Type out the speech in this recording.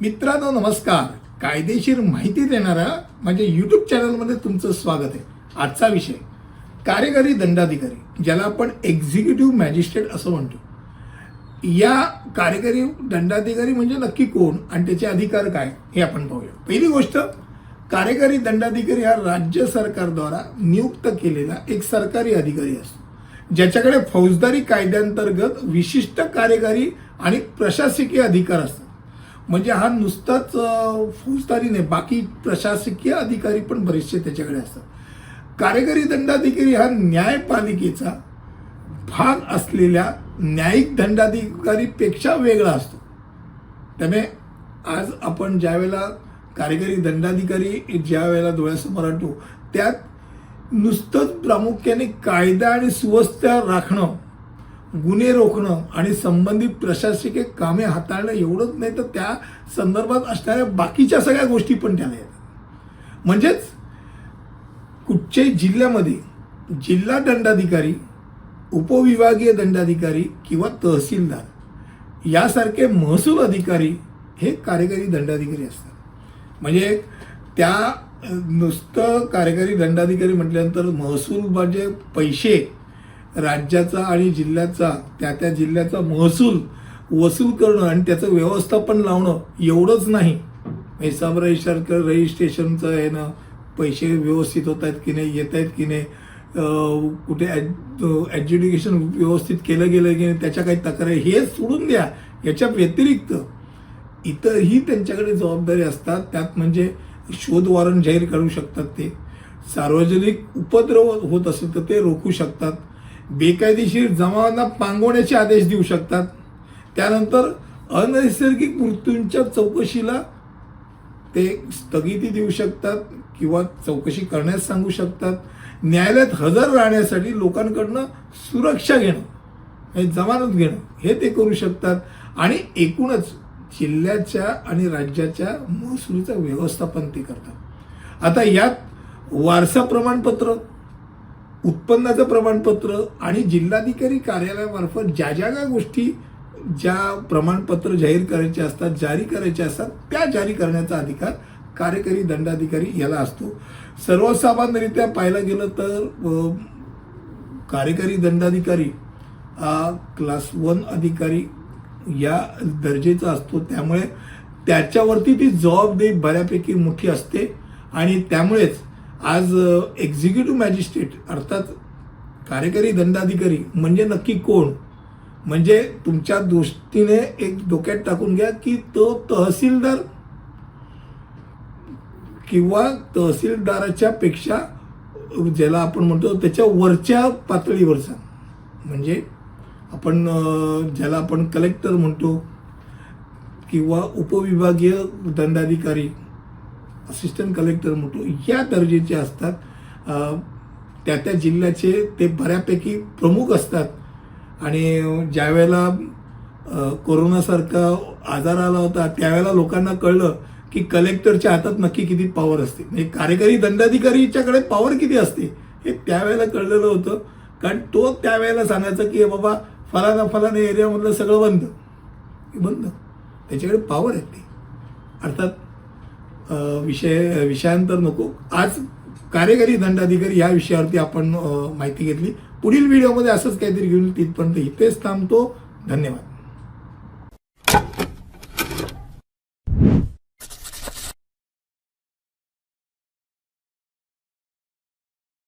मित्रांनो नमस्कार. कायदेशीर माहिती देणाऱ्या माझ्या युट्यूब चॅनलमध्ये तुमचं स्वागत आहे. आजचा विषय कार्यकारी दंडाधिकारी ज्याला आपण एक्झिक्युटिव्ह मॅजिस्ट्रेट असं म्हणतो. या कार्यकारी दंडाधिकारी म्हणजे नक्की कोण आणि त्याचे अधिकार काय हे आपण पाहूया. पहिली गोष्ट कार्यकारी दंडाधिकारी हा राज्य सरकारद्वारा नियुक्त केलेला एक सरकारी अधिकारी असतो. ज्याच्याकडे फौजदारी कायद्यांतर्गत विशिष्ट कार्यकारी आणि प्रशासकीय अधिकार असतात. म्हणजे हा नुसताच फौजदारी नाही बाकी प्रशासकीय अधिकारी पण बरेचसे त्याच्याकडे असतात. कार्यकारी दंडाधिकारी हा न्यायपालिकेचा भाग असलेल्या न्यायिक दंडाधिकारीपेक्षा वेगळा असतो. त्यामुळे आज आपण ज्या वेळेला कार्यकारी दंडाधिकारी ज्या वेळेला डोळ्यासमोर आणतो त्यात नुसतंच प्रामुख्याने कायदा आणि सुव्यवस्था राखणं गुन्हे रोखणं आणि संबंधित प्रशासकीय कामे हाताळणं एवढंच नाही तर त्या संदर्भात असणाऱ्या बाकीच्या सगळ्या गोष्टी पण त्याला येतात. म्हणजेच कुठच्याही जिल्ह्यामध्ये जिल्हा दंडाधिकारी उपविभागीय दंडाधिकारी किंवा तहसीलदार यासारखे महसूल अधिकारी हे कार्यकारी दंडाधिकारी असतात. म्हणजे त्या नुसतं कार्यकारी दंडाधिकारी म्हटल्यानंतर महसूल म्हणजे पैसे राज्याचा आणि जिल्ह्याचा त्या त्या जिल्ह्याचा महसूल वसूल करणं आणि त्याचं व्यवस्थापन लावणं एवढंच नाही. हिसाब रजिस्टर रजिस्ट्रेशनचं आहे ना पैसे व्यवस्थित होत आहेत की नाही येत आहेत की नाही कुठे ॲज्युडिकेशन व्यवस्थित केलं गेलं की नाही त्याच्या काही तक्रारी हे सोडून द्या याच्या व्यतिरिक्त. इतरही त्यांच्याकडे जबाबदारी असतात त्यात म्हणजे शोध वॉरंट जाहीर करू शकतात ते. सार्वजनिक उपद्रव होत असेल तर ते रोखू शकतात. बेकायदेशीर जमावांना पांगवण्याचे आदेश देऊ शकतात. त्यानंतर अनैसर्गिक मृत्यूंच्या चौकशीला ते स्थगिती देऊ शकतात किंवा चौकशी करण्यास सांगू शकतात. न्यायालयात हजर राहण्यासाठी लोकांकडनं सुरक्षा घेणं हे जमानत घेणं हे ते करू शकतात. आणि एकूणच जिल्ह्याच्या आणि राज्याच्या महसुलीचं व्यवस्थापन ते करतात. आता यात वारसा प्रमाणपत्र उत्पन्नाचं प्रमाणपत्र आणि जिल्हाधिकारी कार्यालयामार्फत ज्या ज्या काय गोष्टी ज्या प्रमाणपत्र जाहीर करायचे असतात जारी करायचे असतात त्या जारी करण्याचा अधिकार कार्यकारी दंडाधिकारी याला असतो. सर्वसामान्यरित्या पाहायला गेलं तर कार्यकारी दंडाधिकारी हा क्लास वन अधिकारी या दर्जेचा असतो. त्यामुळे त्याच्यावरती ती जबाबदारी बऱ्यापैकी मोठी असते आणि त्यामुळेच आज एक्झिक्युटिव्ह मॅजिस्ट्रेट अर्थात कार्यकारी दंडाधिकारी म्हणजे नक्की कोण? म्हणजे तुमच्या दृष्टीने एक डोक्यात टाकून घ्या की तो तहसीलदार किंवा तहसीलदाराच्या पेक्षा ज्याला आपण म्हणतो त्याच्या वरच्या पातळीवरचा. म्हणजे आपण ज्याला आपण कलेक्टर म्हणतो किंवा उपविभागीय दंडाधिकारी. असिस्टंट कलेक्टर म्हणतो या दर्जेचे असतात. त्या त्या जिल्ह्याचे ते बऱ्यापैकी प्रमुख असतात. आणि ज्यावेळेला कोरोनासारखा आजार आला होता त्यावेळेला लोकांना कळलं की कलेक्टरच्या हातात नक्की किती पॉवर असते. म्हणजे कार्यकारी दंडाधिकारीच्याकडे पॉवर किती असते हे त्यावेळेला कळलेलं होतं. कारण तो त्यावेळेला सांगायचा की बाबा फलाना फलाना एरियामधलं सगळं बंद. बंद. त्याच्याकडे पॉवर आहे अर्थात विषय विषयांतर नको. आज कार्यकारी दंडाधिकारी या विषयावरती आपण माहिती घेतली. पुढील व्हिडिओमध्ये असंच काहीतरी घेऊन तिथपर्यंत इथेच थांबतो. धन्यवाद.